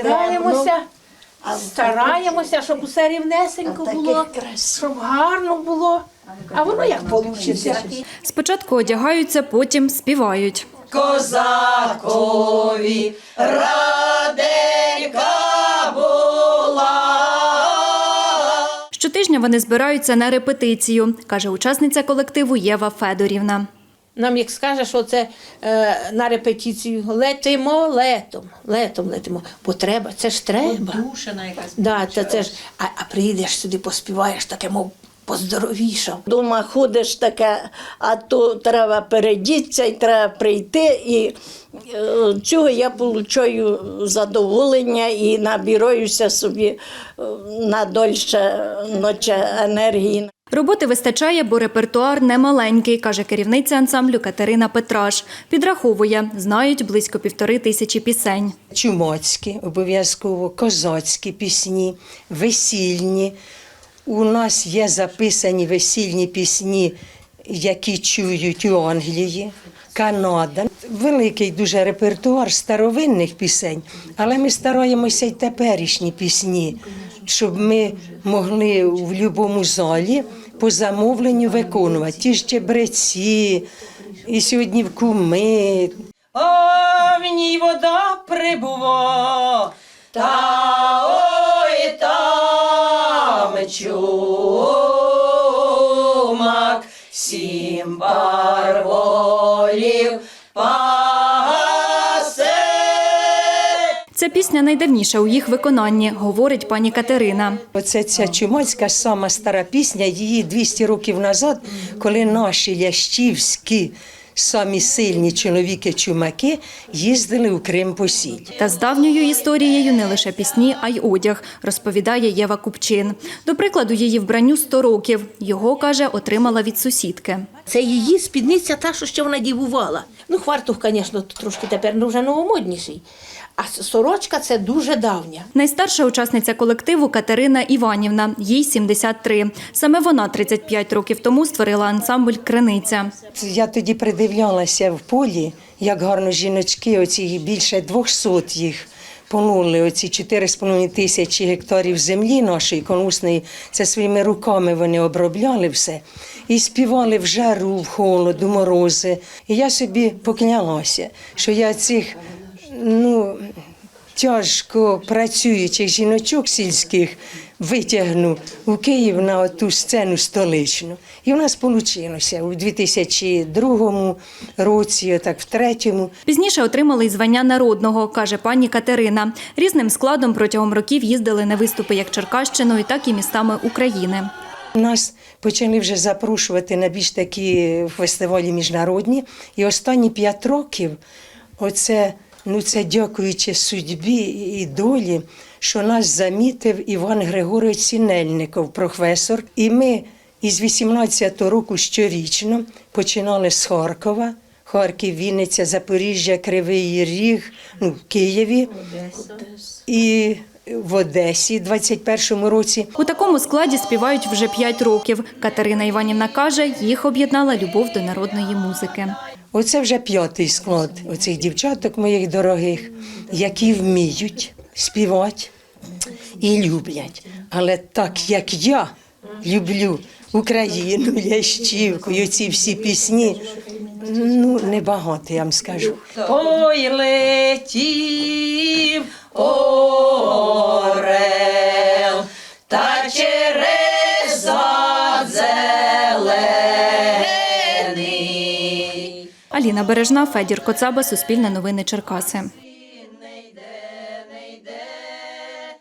збираємося, А стараємося, щоб усе рівнесенько було, щоб гарно було. А воно як вийде. Спочатку одягаються, потім співають. Козакові раденька була. Щотижня вони збираються на репетицію, каже учасниця колективу Єва Федорівна. Нам як скаже, що це е, на репетицію летимо летом, летом летимо, бо треба, це ж треба. Душина якась. Да, це, це ж, а, а приїдеш сюди, поспіваєш таке, мов поздоровішав. Дома ходиш таке, а то треба передітися і треба прийти. І е, цього я получаю задоволення і набираюся собі е, на дольше ночі енергії. Роботи вистачає, бо репертуар немаленький, каже керівниця ансамблю Катерина Петраш. Підраховує, знають близько півтори тисячі пісень. чумацькі, обов'язково козацькі пісні, весільні. У нас є записані весільні пісні, які чують у Англії, Канада. Великий дуже репертуар старовинних пісень, але ми стараємося й теперішні пісні, щоб ми могли в будь-якому залі по замовленню виконувати. Ті ж чебреці, і сьогодні в куми, А в ній вода прибува, Та ой там чумак, сім Ця пісня найдавніша у їх виконанні, говорить пані Катерина. Оце ця чумацька сама стара пісня, її 200 років назад, коли наші лящівські самі сильні чоловіки-чумаки їздили у Крим по сіль. Та з давньою історією не лише пісні, а й одяг, розповідає Єва Купчин. До прикладу, її вбранню 100 років. Його, каже, отримала від сусідки. Це її спідниця, та, що ще вона дівувала. Ну, хвартух, звісно, трошки тепер ну, вже новомодніший. А сорочка це дуже давня. Найстарша учасниця колективу Катерина Іванівна, їй 73. Саме вона 35 років тому створила ансамбль Криниця. Я тоді придивлялася в полі, як гарно жіночки, оці більше 200 їх. Понули оці 4,5 тисячі гектарів землі нашої конусної, це своїми руками вони обробляли все. І співали в жару, в холоду, морози. І я собі поклялася, що я цих ну, тяжко працюючих жіночок сільських витягну у Київ на ту сцену столичну. І в нас вийшло у 2002 році, так в третьому. Пізніше отримали й звання народного, каже пані Катерина. Різним складом протягом років їздили на виступи як Черкащиною, так і містами України. Нас почали вже запрошувати на більш такі фестивалі міжнародні. І останні п'ять років, оце, ну це дякуючи судьбі і долі, що нас замітив Іван Григорович Сінельников, професор. І ми із 18-го року щорічно починали з Харкова. Харків, Вінниця, Запоріжжя, Кривий Ріг, ну, в Києві і в Одесі в 21-му році. У такому складі співають вже 5 років. Катерина Іванівна каже, їх об'єднала любов до народної музики. Оце вже п'ятий склад оцих дівчаток моїх дорогих, які вміють співати і люблять. Але так як я люблю Україну, Лящівку, і ці всі пісні, ну небагато, я вам скажу. Ой, летів орел, Аліна Бережна, Федір Коцаба, Суспільне новини Черкаси.